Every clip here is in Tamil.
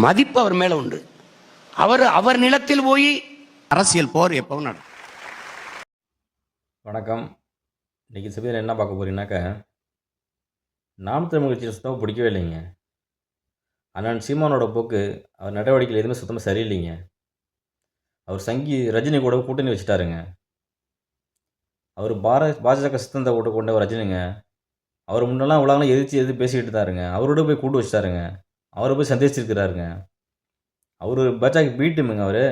மதிப்பு அவர் மேல உண்டு. அவர் அவர் நிலத்தில் போய் அரசியல் போர் எப்பவும் நடக்கும். வணக்கம். இன்றைக்கி சபையில் என்ன பார்க்க போகிறீங்கன்னாக்க நாம் தமிழ் கட்சியில் சுத்தமாக பிடிக்கவே இல்லைங்க. அண்ணன் சீமானோட போக்கு அவர் நடவடிக்கையில் எதுவுமே சுத்தமாக சரியில்லைங்க. அவர் சங்கி ரஜினி கூட கூட்டணி வச்சுட்டாருங்க. அவர் பார பாஜக சித்தந்த கூட கொண்ட ரஜினிங்க. அவர் முன்னெல்லாம் உலகெல்லாம் எதிர்த்து எதிர்த்து பேசிக்கிட்டு தாருங்க அவரோட போய் கூட்டு வச்சுட்டாருங்க. அவரை போய் சந்திச்சிருக்கிறாருங்க. அவர் பாஜக பீட்டுமுங்க அவர்.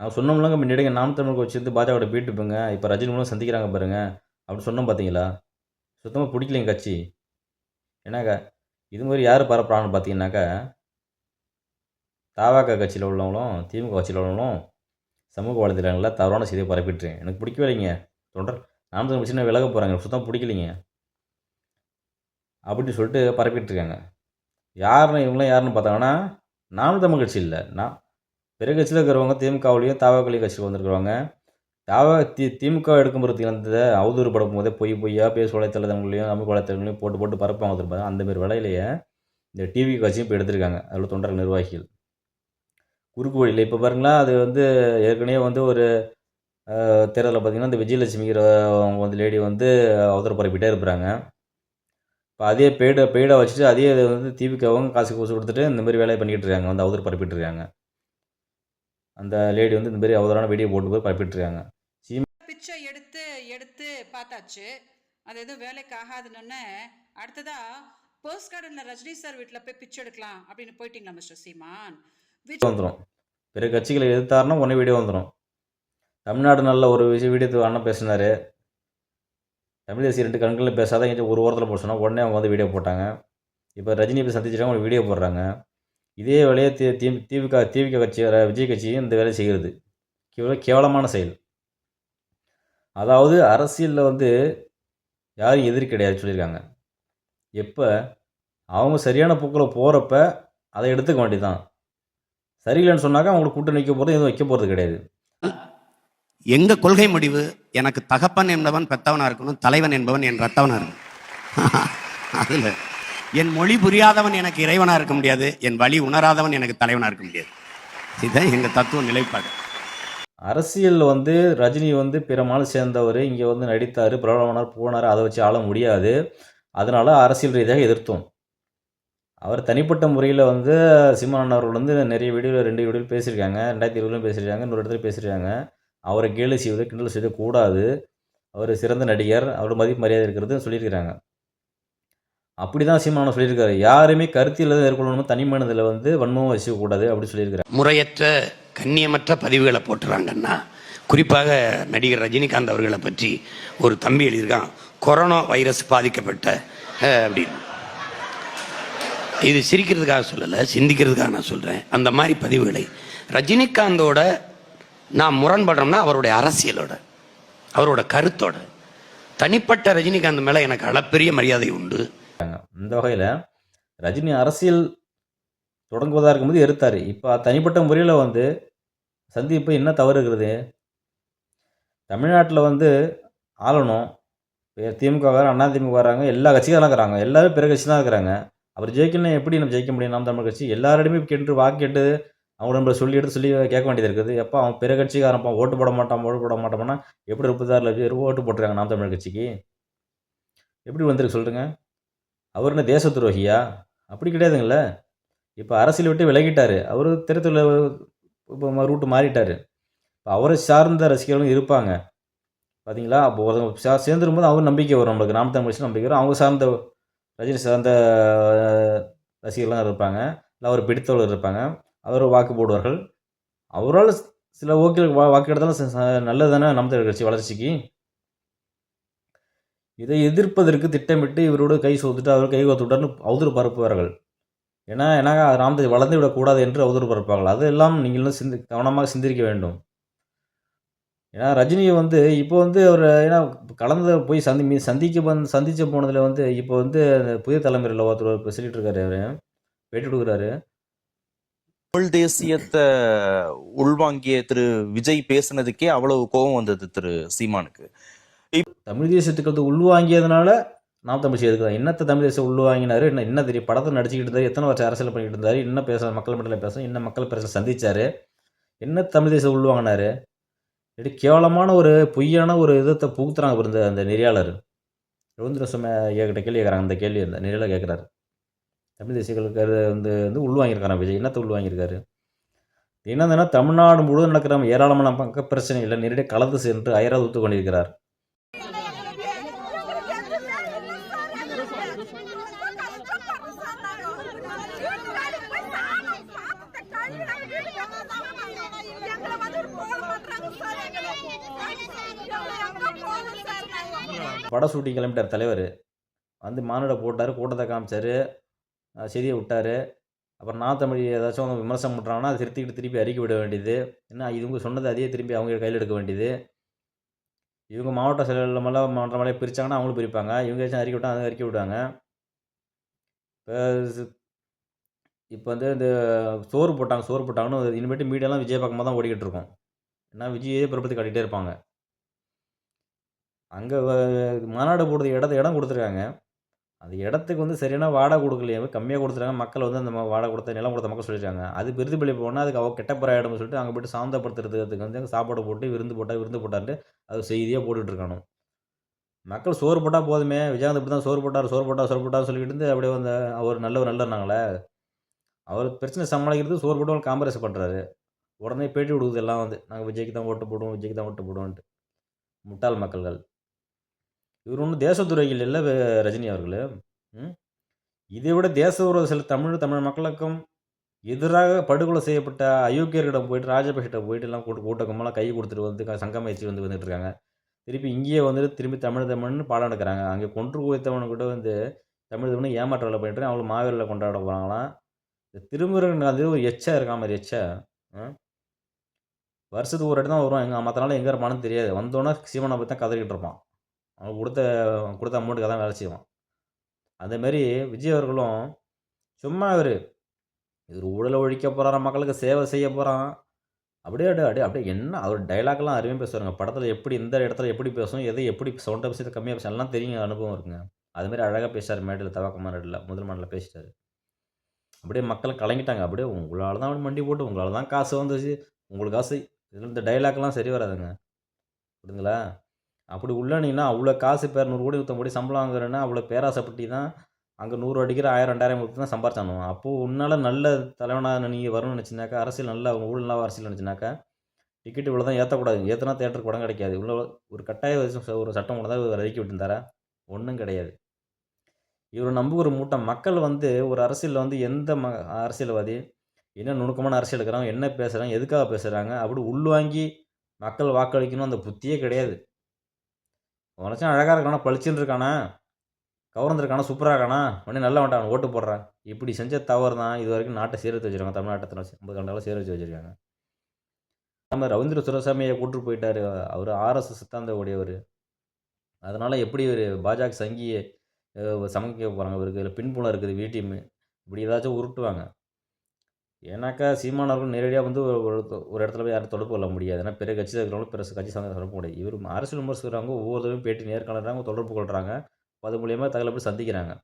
நான் சொன்னோம்லங்க முன்னாடிங்க நாம் தமிழுக்கு வச்சிருந்து பாஜகவோட பீட்டுப்புங்க. இப்போ ரஜினி மூலம் சந்திக்கிறாங்க பாருங்கள் அப்படின்னு சொன்னோம் பார்த்தீங்களா சுத்தமாக பிடிக்கலைங்க கட்சி. ஏன்னாக்கா இது மாதிரி யார் பரப்புறான்னு பார்த்தீங்கன்னாக்கா தாவாக்கா கட்சியில் உள்ளவங்களும் திமுக கட்சியில் உள்ளவங்களும் சமூக வலைதளங்களில் தவறான செய்தியை பரப்பிட்டுருங்க. எனக்கு பிடிக்கவே இல்லைங்க. தொடர் நாம் தமிழ் கட்சி விலக போகிறாங்க சுத்தமாக பிடிக்கலைங்க. அப்படின்னு சொல்லிட்டு பரப்பிட்டுருக்காங்க. யாருன்னு இவங்களாம் யாருன்னு பார்த்தாங்கன்னா நாம் தமிழ் கட்சி இல்லை. நான் பிற கட்சியில் இருக்கிறவங்க திமுகவுலேயும் தாவாக்கலி கட்சியில் வந்திருக்கிறவங்க தாவா தி திமுக எடுக்கும்போது வந்து அவதூறு படக்கும் போதே பொய் பொய்யா பேச வலைத்தளங்களையும் தமிழ் வலைத்தளங்களையும் போட்டு போட்டு பரப்பாங்க திருப்பாங்க அந்தமாரி வேலையிலேயே இந்த டிவி கட்சியும் இப்போ எடுத்திருக்காங்க. அதில் தொண்டர் நிர்வாகிகள். குறுக்கு வழியில் இப்போ பாருங்களா அது வந்து ஏற்கனவே வந்து ஒரு தேர்தலில் பார்த்தீங்கன்னா இந்த விஜயலட்சுமிங்கிற அவங்க வந்து லேடி வந்து அவதூறு பரப்பிட்டே இருக்கிறாங்க. இப்போ அதே பெய்டை பெய்டை வச்சுட்டு அதே இது வந்து திமுகவும் காசு கூசு கொடுத்துட்டு இந்த மாதிரி வேலையை பண்ணிக்கிட்டு இருக்காங்க. வந்து அவதூறு பரப்பிட்டு இருக்காங்க. அந்த லேடி வந்து இந்த மாதிரி அவதூறான வீடியோ போட்டு போய் பரப்பிட்டு இருக்காங்க பிச்சை எடுத்து எடுத்து பார்த்தாச்சு. அது எதுவும் வேலைக்கு ஆகாதுன்னு. அடுத்ததா போஸ்ட் கார்டன்ல ரஜினி சார் வீட்டில் போய் பிச்சை எடுக்கலாம் அப்படின்னு போயிட்டீங்களா மிஸ்டர் சீமான்? வந்துடும் பிற கட்சிகளை எதிர்த்தாருன்னா உடனே வீடியோ வந்துடும் தமிழ்நாடு நல்ல ஒரு விஷயம் வீடியோ அண்ணன் பேசினார். தமிழ் தேசிய ரெண்டு கண்களில் பேசாத எங்கேயும் ஒரு ஓரத்தில் போட சொன்னால் உடனே அவங்க வந்து வீடியோ போட்டாங்க. இப்போ ரஜினி போய் சந்திச்சிட்டாங்க அவங்க வீடியோ போடுறாங்க. இதே வேலையை தி தி திமுக திமுக கட்சி விஜய் கட்சியும் இந்த வேலையை செய்கிறது. கேவல கேவலமான செயல். அதாவது அரசியலில் வந்து யாரும் எதிரி கிடையாது சொல்லியிருக்காங்க. எப்போ? அவங்க சரியான போக்கில் போகிறப்ப அதை எடுத்துக்க வேண்டியதுதான். சரியில்லைன்னு சொன்னாக்கா அவங்களுக்கு கூட்டணி வைக்க போகிறது எதுவும் வைக்க போகிறது கிடையாது. எங்க கொள்கை முடிவு? எனக்கு தகப்பன் என்பவன் பெத்தவனா இருக்கணும் தலைவன் என்பவன் என் ரத்தவனா இருக்கணும். அதுல என் மொழி புரியாதவன் எனக்கு இறைவனா இருக்க முடியாது என் வழி உணராதவன் எனக்கு தலைவனா இருக்க முடியாது. இதுதான் எங்க தத்துவ நிலைப்பாடு. அரசியலில் வந்து ரஜினி வந்து பிற சேர்ந்தவர் இங்கே வந்து நடித்தார் பிரபலமானார் போனார் அதை வச்சு ஆள முடியாது. அதனால அரசியல் ரீதியாக எதிர்த்தோம். அவர் தனிப்பட்ட முறையில் வந்து சீமானன் அவர்கள் வந்து நிறைய வீடியோவில் ரெண்டு வீடியோவில் பேசியிருக்காங்க ரெண்டாயிரத்தி இருபதுலையும் பேசியிருக்காங்க இன்னொரு இடத்துல பேசியிருக்காங்க. அவரை கேலி செய்வது கிண்டல் செய்வது கூடாது அவர் சிறந்த நடிகர் அவர் மதிப்பு மரியாதை இருக்கிறது சொல்லியிருக்கிறாங்க. அப்படி தான் சீமானன் சொல்லியிருக்காரு. யாருமே கருத்தில் மேற்கொள்ளணும் தனி மனதில் வந்து வன்மம் வச்சுக்கக்கூடாது அப்படின்னு சொல்லியிருக்கிறார். முறையற்ற கண்ணியமற்ற பதிவுகளை போட்டுறாங்கன்னா குறிப்பாக நடிகர் ரஜினிகாந்த் அவர்களை பற்றி ஒரு தம்பி எழுதியிருக்கான் கொரோனா வைரஸ் பாதிக்கப்பட்ட அப்படின்னு. இது சிரிக்கிறதுக்காக சொல்லலை சிந்திக்கிறதுக்காக நான் சொல்கிறேன் அந்த மாதிரி பதிவுகளை ரஜினிகாந்தோட நான் முரண்படுறோம்னா அவருடைய அரசியலோட அவரோட கருத்தோட. தனிப்பட்ட ரஜினிகாந்த் மேலே எனக்கு அளப்பெரிய மரியாதை உண்டு. இந்த வகையில் ரஜினி அரசியல் தொடங்குவதாக இருக்கும்போது எதிர்த்தார். இப்போ தனிப்பட்ட முறையில் வந்து சந்திப்பு என்ன தவறு இருக்குது? தமிழ்நாட்டில் வந்து ஆளணும். இப்போ திமுக வர அண்ணா திமுக வராங்க எல்லா கட்சிகளும் இருக்கிறாங்க. எல்லாரும் பிற கட்சி தான் இருக்கிறாங்க. அவர் ஜெயிக்கணும் எப்படி நம்ம ஜெயிக்க முடியும்? நாம் தமிழ் கட்சி எல்லாரிடமே கேட்டு வாக்கு கேட்டு அவங்க நம்மளை சொல்லி எடுத்து சொல்லி கேட்க வேண்டியது இருக்குது. எப்போ அவன் பிற கட்சிக்காரன்ப்பா ஓட்டு போட மாட்டான் ஓட்டு போட மாட்டோம்னா எப்படி முப்பத்தாறு லட்சம் ஓட்டு போட்டுருக்காங்க நாம் தமிழ் கட்சிக்கு? எப்படி வந்திருக்கு சொல்லுங்க. அவர் என்ன தேச துரோகியா? அப்படி கிடையாதுங்கள. இப்போ அரசியல் விட்டு விலகிட்டார். அவர் திறத்துல இப்போ ரூட்டு மாறிட்டார். இப்போ அவரை சார்ந்த ரசிகர்களும் இருப்பாங்க. பார்த்தீங்களா அப்போ ஒருத்தவங்க சா சேர்ந்துரும்போது அவர் நம்பிக்கை வரும் நம்மளுக்கு. நாம் தமிழ் நம்பிக்கை வரும். அவங்க சார்ந்த ரஜினி சார்ந்த ரசிகர்லாம் ரசிகர்கள்லாம் இருப்பாங்க. இல்லை அவர் பிடித்தவர்கள் இருப்பாங்க. அவர் வாக்கு போடுவார்கள். அவரால் சில ஓகே வா வாக்கு எடுத்தாலும் நல்லது தானே நாம் தமிழர் கட்சி வளர்ச்சிக்கு? இதை எதிர்ப்பதற்கு திட்டமிட்டு இவரோட கை சோத்துட்டு அவர் கை கோத்துட்டார்னு அவதூறு பரப்புவார்கள். ஏன்னா ஏன்னா ராமதாஸ் வளர்ந்து விடக்கூடாது என்று அவதூறு பரப்பார்கள் அதெல்லாம் நீங்களும் சிந்தி கவனமாக சிந்திக்க வேண்டும். ஏன்னா ரஜினியை வந்து இப்போ வந்து அவர் ஏன்னா கலந்து போய் சந்தி மீ சந்திக்க வந்து சந்தித்து போனதில் வந்து இப்போ வந்து அந்த புதிய தலைமுறையில் ஒருத்தர் இப்போ இருக்காரு அவர். பேட்டி கொடுக்குறாரு. தமிழ் தேசியத்தை உள்வாங்கிய திரு விஜய் பேசுனதுக்கே அவ்வளவு கோபம் வந்தது திரு சீமானுக்கு. தமிழ் தேசியத்துக்கு வந்து உள்வாங்கியதுனால நாம் தமிழ் செய்தி என்னத்தை தமிழ் தேசம் உள்வாங்கினாரு? என்ன என்ன தெரியும் படத்தை நடிச்சுக்கிட்டு இருந்தாரு? எத்தனை வருஷம் அரசியல் பண்ணிட்டு இருந்தாரு? என்ன பேச மக்கள் மண்டல பேச என்ன மக்கள் பிரச்சனை சந்திச்சாரு? என்ன தமிழ் தேசம் உள்வாங்கினாரு? இப்படி கேவலமான ஒரு பொய்யான ஒரு இதத்தை புகுத்துறாங்க இருந்த இந்த அந்த நெறியாளர். ரவீந்திர சும ஏகிட்ட கேள்வி கேட்குறாங்க அந்த கேள்வி அந்த நெறியாளர் கேட்குறாரு தமிழ் தேசியர்களுக்கு வந்து வந்து உள்வாங்கியிருக்காரா விஜய். என்னத்தை உள்வாங்கியிருக்காரு என்னதுன்னா தமிழ்நாடு முழுவதும் நடக்கிற ஏராளமான பக்க பிரச்சனைகளை நேரடியாக கலந்து சென்று அயராது ஊத்து கொண்டிருக்கிறார். பட ஷூட்டிங் கிளம்பிட்டார் தலைவர். வந்து மாநாடு போட்டார் கூட்டத்தை காமிச்சார். செய்தியை விட்டார் அப்புறம் நான் தமிழ் ஏதாச்சும் அவங்க விமர்சனம் பண்ணுறாங்கன்னா அதை திருத்திக்கிட்டு திருப்பி அறிக்கை விட வேண்டியது என்ன இவங்க சொன்னது அதையே திருப்பி அவங்க கையில் எடுக்க வேண்டியது இவங்க மாவட்ட செயலாளர் மேலே மாவட்ட மேலே பிரித்தாங்கன்னா அவங்களும் பிரிப்பாங்க இவங்க ஏதாச்சும் அறிக்கை விட்டால் அதை அறிக்கை விடுவாங்க இப்போ இப்போ வந்து இந்த சோறு போட்டாங்க சோறு போட்டாங்கன்னு இனிமேட்டு மீடியாலாம் விஜய் பக்கமாக தான் ஓடிக்கிட்டு இருக்கோம் ஏன்னா விஜயே பிறப்பத்தி காட்டிகிட்டே இருப்பாங்க அங்கே மாநாடு போடுறது இடத்த இடம் கொடுத்துருக்காங்க அந்த இடத்துக்கு வந்து சரியான வாடகை கொடுக்கலையே கம்மியாக கொடுத்துருக்காங்க மக்கள் வந்து அந்த வாடகை கொடுத்த நிலம் கொடுத்த மக்கள் சொல்லியிருக்காங்க அது விருது பள்ளி போனால் அதுக்கு அவள் கெட்ட இடம்னு சொல்லிட்டு அங்கே போய்ட்டு சாந்தப்படுத்துறதுக்கு வந்து அங்கே சாப்பாடு போட்டு விருந்து போட்டால் விருந்து போட்டான்ட்டு அது செய்தியாக போட்டுட்ருக்கணும் இருக்கானோ மக்கள் சோறு போட்டால் போதுமே விஜயகாந்த் இப்படி தான் சோறு போட்டார் சோறு போட்டார் சோறு போட்டார் சொல்லிட்டு இருந்து அப்படியே வந்து அவர் நல்லவர் நல்லனாங்களே அவர் பிரச்சனை சமாளிக்கிறது சோறு போட்டு காங்கிரஸ் பண்ணுறாரு உடனே பேட்டி கொடுக்குது எல்லாம் வந்து. நாங்கள் விஜய்க்கு தான் ஓட்டு போடுவோம் விஜய்க்கு தான் ஓட்டு போடுவோன்ட்டு முட்டாள் மக்கள்கள். இவர் ஒன்றும் தேசத்துறைகள் இல்லை ரஜினி அவர்கள். ம்? இதை விட தேச உறவு சில தமிழ் தமிழ் மக்களுக்கும் எதிராக படுகொலை செய்யப்பட்ட அயோக்கியர்களிடம் போயிட்டு ராஜபக்ஷிட்ட போயிட்டு எல்லாம் கூட்டு கூட்டக்கமெல்லாம் கை கொடுத்துட்டு வந்து க- சங்கம் வச்சு வந்து வந்துட்டு இருக்காங்க. திருப்பி இங்கேயே வந்துட்டு திரும்பி தமிழ் தமிழ்னு பாடம் எடுக்கிறாங்க. அங்கே கொன்று குவித்தவனு கூட வந்து தமிழ் தமிழ் ஏமாற்ற வேலை பண்ணிட்டு அவங்களும் மாவீரில் கொண்டாட போகிறாங்களாம் இந்த திருமுருகன் அது ஒரு எச்சா இருக்கா மாதிரி எச்சா. வருஷத்துக்கு ஒரு வாட்டி தான் வருவான் எங்கள் மற்ற நாள் எங்கே இருப்பான்னு தெரியாது. வந்தோன்னே சிவனை பற்றி தான் கதறிக்கிட்டு இருப்பான். அவன் கொடுத்த கொடுத்த அமௌண்ட்டுக்கு தான் வேலை செய்வான். அதேமாரி விஜய் அவர்களும் சும்மா இவர் இவர் ஊழலை ஒழிக்க போகிறான் மக்களுக்கு சேவை செய்ய போகிறான் அப்படியே அப்படியே அப்படியே அப்படியே என்ன அவர் டைலாக்லாம் அருமையாக பேசுவாருங்க. படத்தில் எப்படி இந்த இடத்துல எப்படி பேசணும் எதை எப்படி சவுண்டை பேசி கம்மியாக பேசணும் எல்லாம் தெரியுங்க அனுபவம் இருக்குங்க. அதுமாரி அழகாக பேசிட்டார் மேடையில் தவாக்க மேடையில் முதல் மாநில பேசிட்டார். அப்படியே மக்கள் கலங்கிட்டாங்க. அப்படியே உங்களால் தான் மண்டி போட்டு உங்களால் தான் காசு வந்துச்சு. உங்களுக்கு காசு இதில் இந்த டைலாக்லாம் சரி வராதுங்க. புரியுதுங்களா? அப்படி உள்ளனீங்கன்னா அவ்வளோ காசு பேர் நூறு கோடி நூற்றம்பது கோடி சம்பளம் வாங்குறேன்னா அவ்வளோ பேராசைப்பட்டி தான் அங்கே நூறு அடிக்கிற ஆயிரம் ரெண்டாயிரம் கொடுத்து தான் சம்பாரிச்சானோ அப்போது உன்னால் நல்ல தலைவனாக நீங்கள் வரணும்னு நினச்சினாக்கா அரசியல் நல்லா ஊழலாக அரசியல் நினச்சினாக்கா டிக்கெட் இவ்வளோ தான் ஏற்றக்கூடாது ஏற்றினா தேட்டருக்கு படம் கிடைக்காது. இவ்வளோ ஒரு கட்டாய வயசு ஒரு சட்டம் கூட தான் இவர் இறக்கி விட்டுருந்தாரா? ஒன்றும் கிடையாது. இவரை ஒரு மூட்டம் மக்கள் வந்து ஒரு அரசியலில் வந்து எந்த ம அரசியல்வாதி என்ன நுணுக்கமான அரசியல் இருக்கிறாங்க என்ன பேசுகிறாங்க எதுக்காக பேசுகிறாங்க அப்படி உள்வாங்கி மக்கள் வாக்களிக்கணும் அந்த புத்தியே கிடையாது. உனச்சும் அழகாக இருக்கானா பளிச்சுன்னு இருக்கானா? கவர்ந்துருக்கானா சூப்பராக இருக்கானா? உடனே நல்லா வந்துட்டு ஓட்டு போடுறான் இப்படி செஞ்ச தவறு தான் இது வரைக்கும் நாட்டை சேர்த்து வச்சுருக்காங்க. தமிழ்நாட்டத்தில் ஐம்பது கண்டாலும் சேர்த்து வச்சுருக்காங்க. நம்ம ரவீந்திர சுரசாமியை கூட்டு போயிட்டாரு. அவர் ஆர்எஸ்எஸ் சித்தாந்த உடையவர் அதனால் எப்படி ஒரு பாஜக சங்கியை சமைக்க போகிறாங்க இவருக்கு இதில் பின்புலம் இருக்குது விடிஎம் இப்படி ஏதாச்சும் உருட்டுவாங்க. ஏன்னாக்கா சீமானவர்கள் நேரடியாக வந்து ஒரு ஒரு- இடத்துல போய் யாரும் தொடர்பு கொள்ள முடியாது. ஏன்னா பிற கட்சி இருக்கிறவங்களும் பிற கட்சி சார்ந்த தொடர்பு முடியாது. இவர் அரசியல் விமர்சிக்கிறவங்க ஒவ்வொருத்தரும் பேட்டி நேர்காணறாங்க தொடர்பு கொள்கிறாங்க அது மூலியமாக தகவலை போய் சந்திக்கிறாங்க?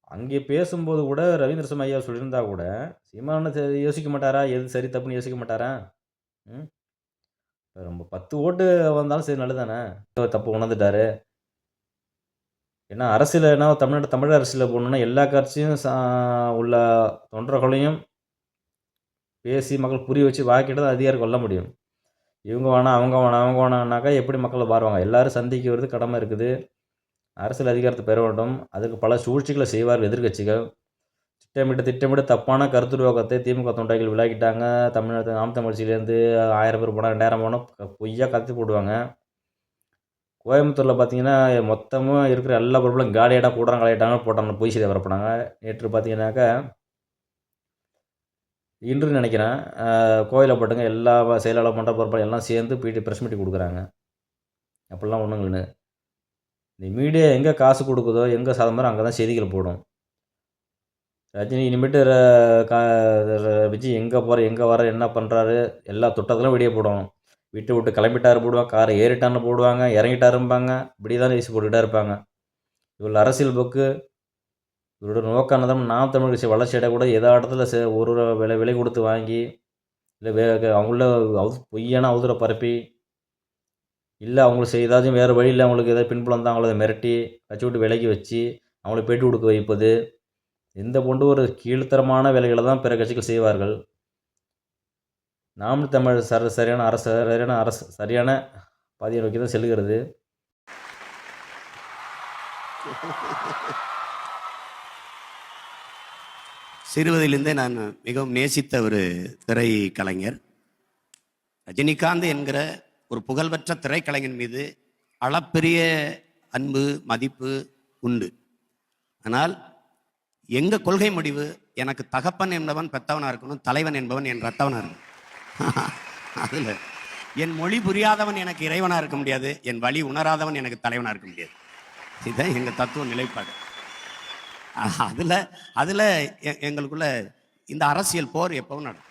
அங்கே பேசும்போது கூட ரவீந்திர சும ஐயா சொல்லியிருந்தா கூட சீமான யோசிக்க மாட்டாரா? எது சரி தப்புன்னு யோசிக்க மாட்டாரா? ம்? ரொம்ப பத்து ஓட்டு வந்தாலும் சரி நல்லதானே தப்பு உணர்ந்துட்டாரு. ஏன்னா அரசியல் என்ன தமிழ்நாடு தமிழ் அரசியலில் போகணுன்னா எல்லா கட்சியும் சா உள்ள தொண்டர்களையும் பேசி மக்கள் புரிய வச்சு வாக்கிட்டு தான் அதிகாரம் கொள்ள முடியும். இவங்க வேணாம் அவங்க வேணாம் அவங்க வேணாம்னாக்கா எப்படி மக்களை பாருவாங்க எல்லோரும் சந்திக்க வருது கடமை இருக்குது. அரசியல் அதிகாரத்தை பெற வேண்டும். அதுக்கு பல சூழ்ச்சிகளை செய்வார்கள் எதிர்கட்சிகள் திட்டமிட்டு திட்டமிட்டு தப்பான கருத்துருவாக்கத்தை திமுக தொண்டைகள் விளாக்கிட்டாங்க தமிழ்நாட்டு நாம் தமிழ்ச்சியிலேருந்து ஆயிரம் பேர் போனால் ரெண்டாயிரம் போனால் பொய்யா கத்தி போடுவாங்க. கோயம்புத்தூரில் பார்த்தீங்கன்னா மொத்தமாக இருக்கிற எல்லா பொருளும் காலியாடாக கூடுறாங்க காலியாட்டாங்க போட்டாங்க பொய் செய்தி வரப்போனாங்க. நேற்று பார்த்தீங்கன்னாக்கா இன்று நினைக்கிறேன் கோயிலை போட்டுங்க எல்லா செயலாளர் மன்ற பொறுப்பாளர் எல்லாம் சேர்ந்து போயிட்டு ப்ரெஸ் மீட்டிங் கொடுக்குறாங்க. அப்படிலாம் ஒன்றும் இல்லைன்னு இந்த மீடியா எங்கே காசு கொடுக்குதோ எங்கே சாதம் அங்கே தான் செய்திகள் போடும். ரஜினி இனிமேட்டு கா- ர- விஜய் எங்கே போகிற எங்கே வர என்ன பண்ணுறாரு எல்லா தொட்டத்திலும் வெளியே போடும். விட்டு விட்டு கிளம்பிட்டாரு போடுவாங்க காரை ஏறிட்டான்னு போடுவாங்க இறங்கிட்டாரும்பாங்க இப்படி தான் வீசி போட்டுக்கிட்டே இருப்பாங்க. இவள் அரசியல் போக்கு இவரோட நோக்கானதம் நாம் தமிழ் கட்சி வளர்ச்சி அடைய கூட ஏதோ இடத்துல சே ஒரு ஒரு விலை விலை கொடுத்து வாங்கி இல்லை வே அவங்கள அவு பொய்யான அவதூற பரப்பி இல்லை அவங்களுக்கு ஏதாச்சும் வேறு வழியில் அவங்களுக்கு ஏதாவது பின்புலம் தான் அவங்கள மிரட்டி கட்சி விட்டு விலகி வச்சு அவங்கள பேட்டி கொடுக்க வைப்பது இந்த போன்ற ஒரு கீழ்த்தரமான வேலைகளை தான் பிற கட்சிகள் செய்வார்கள். நாம் தமிழ் சர சரியான அரசு சரியான அரசு சரியான பாதையை நோக்கி தான் செல்கிறது. சிறுவதிலிருந்தே நான் மிகவும் நேசித்த ஒரு திரை கலைஞர் ரஜினிகாந்த் என்கிற ஒரு புகழ்பெற்ற திரைக்கலைஞன் மீது அளப்பெரிய அன்பு மதிப்பு உண்டு. ஆனால் எங்கள் கொள்கை முடிவு எனக்கு தகப்பன் என்பவன் பெத்தவனாக இருக்கணும் தலைவன் என்பவன் என் ரத்தவனாக இருக்கணும். அதில் என் மொழி புரியாதவன் எனக்கு இறைவனாக இருக்க முடியாது என் வழி உணராதவன் எனக்கு தலைவனாக இருக்க முடியாது. இதுதான் எங்கள் தத்துவ நிலைப்பாடு. அதில் அதில் எ- எங்களுக்குள்ள இந்த அரசியல் போர் எப்பவும் நடக்கும்.